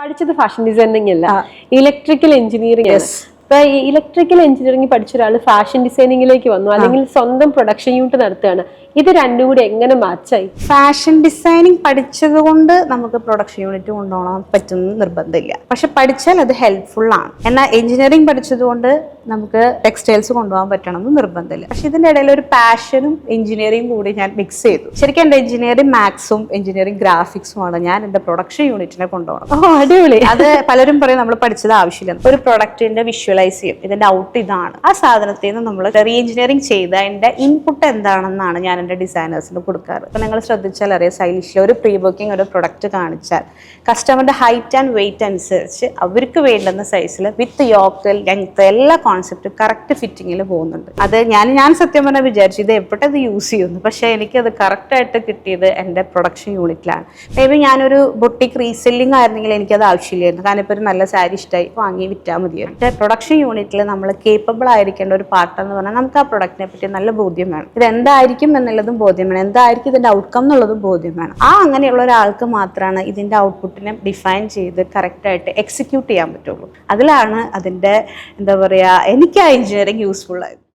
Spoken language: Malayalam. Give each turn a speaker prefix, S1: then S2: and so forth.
S1: പഠിച്ചത് ഫാഷൻ ഡിസൈനിങ് അല്ല. ഇലക്ട്രിക്കൽ എഞ്ചിനീയറിംഗ് ഇപ്പൊ ഈ ഇലക്ട്രിക്കൽ എഞ്ചിനീയറിംഗ് പഠിച്ച ഒരാൾ ഫാഷൻ ഡിസൈനിങ്ങിലേക്ക് വന്നു അല്ലെങ്കിൽ സ്വന്തം പ്രൊഡക്ഷൻ യൂണിറ്റ് നടത്തുകയാണ്. ഇത് രണ്ടും കൂടി എങ്ങനെ മാച്ചായി
S2: ഫാഷൻ ഡിസൈനിങ് പഠിച്ചത് കൊണ്ട് നമുക്ക് പ്രൊഡക്ഷൻ യൂണിറ്റ് കൊണ്ടുപോകാൻ പറ്റുന്ന നിർബന്ധമില്ല. പക്ഷെ പഠിച്ചാൽ അത് ഹെൽപ്ഫുൾ ആണ്. എന്നാൽ എഞ്ചിനീയറിംഗ് പഠിച്ചത് കൊണ്ട് നമുക്ക് ടെക്സ്റ്റൈൽസ് കൊണ്ടുപോകാൻ പറ്റണം എന്ന് നിർബന്ധമില്ല. പക്ഷെ ഇതിന്റെ ഇടയിൽ ഒരു പാഷനും എഞ്ചിനീയറിംഗ് കൂടി ഞാൻ മിക്സ് ചെയ്തു. ശരിക്കും എന്റെ എഞ്ചിനീയറിംഗ് മാത്സും എഞ്ചിനീയറിംഗ് ഗ്രാഫിക്സും ആണ് ഞാൻ എന്റെ പ്രൊഡക്ഷൻ യൂണിറ്റിനെ കൊണ്ടുപോകണം
S1: അടിപൊളി.
S2: അത് പലരും പറയും നമ്മൾ പഠിച്ചത് ആവശ്യമില്ല. ഒരു പ്രൊഡക്റ്റിന്റെ വിഷ്വലൈസ് ചെയ്യും. ഇതിന്റെ ഔട്ട് ഇതാണ്. ആ സാധനത്തിൽ നിന്ന് നമ്മൾ റീ എഞ്ചിനീയറിംഗ് ചെയ്ത് അതിന്റെ ഇൻപുട്ട് എന്താണെന്നാണ് ഞാൻ എന്റെ ഡിസൈനേഴ്സിന് കൊടുക്കാറ്. അപ്പൊ നിങ്ങൾ ശ്രദ്ധിച്ചാൽ അറിയാം സ്റ്റൈലിഷിൽ ഒരു പ്രീ ബുക്കിംഗ് ഒരു പ്രൊഡക്റ്റ് കാണിച്ചാൽ. കസ്റ്റമറിന്റെ ഹൈറ്റ് ആൻഡ് വെയിറ്റ് അനുസരിച്ച് അവർക്ക് വേണ്ടുന്ന സൈസിൽ വിത്ത് യോക്കൽ ലെങ്ത് എല്ലാ കോൺസെപ്റ്റും കറക്റ്റ് ഫിറ്റിങ്ങിൽ പോകുന്നുണ്ട്. അത് ഞാൻ ഞാൻ സത്യം പറഞ്ഞാൽ വിചാരിച്ചു ഇത് എപ്പോഴത്തെ ഇത് യൂസ് ചെയ്യുന്നു. പക്ഷേ എനിക്കത് കറക്റ്റായിട്ട് കിട്ടിയത് എന്റെ പ്രൊഡക്ഷൻ യൂണിറ്റിലാണ് മേ ബി ഞാനൊരു ബൊട്ടിക് റീസെല്ലിംഗ് ആയിരുന്നെങ്കിൽ എനിക്കത് ആവശ്യമില്ലായിരുന്നു. കാരണം ഇപ്പോൾ ഒരു നല്ല സാരി ഇഷ്ടമായി വാങ്ങി വിറ്റാൽ മതിയായിരുന്നു. പ്രൊഡക്ഷൻ യൂണിറ്റിൽ നമ്മൾ കേപ്പബിൾ ആയിരിക്കേണ്ട ഒരു പാർട്ട് എന്ന് പറഞ്ഞാൽ നമുക്ക് ആ പ്രൊഡക്റ്റിനെ പറ്റി നല്ല ബോധ്യം വേണം. ഇത് എന്തായിരിക്കും എന്നുള്ളതും ബോധ്യം വേണം. എന്തായിരിക്കും ഇതിന്റെ ഔട്ട്കം എന്നുള്ളതും ബോധ്യം വേണം. ആ അങ്ങനെയുള്ള ഒരാൾക്ക് മാത്രമാണ് ഇതിന്റെ ഔട്ട്പുട്ടിനെ ഡിഫൈൻ ചെയ്ത് കറക്റ്റായിട്ട് എക്സിക്യൂട്ട് ചെയ്യാൻ പറ്റുള്ളൂ. അതിലാണ് അതിന്റെ എന്താ പറയുക എനിക്ക് ആ എഞ്ചിനീയറിംഗ് യൂസ്ഫുൾ ആയത്.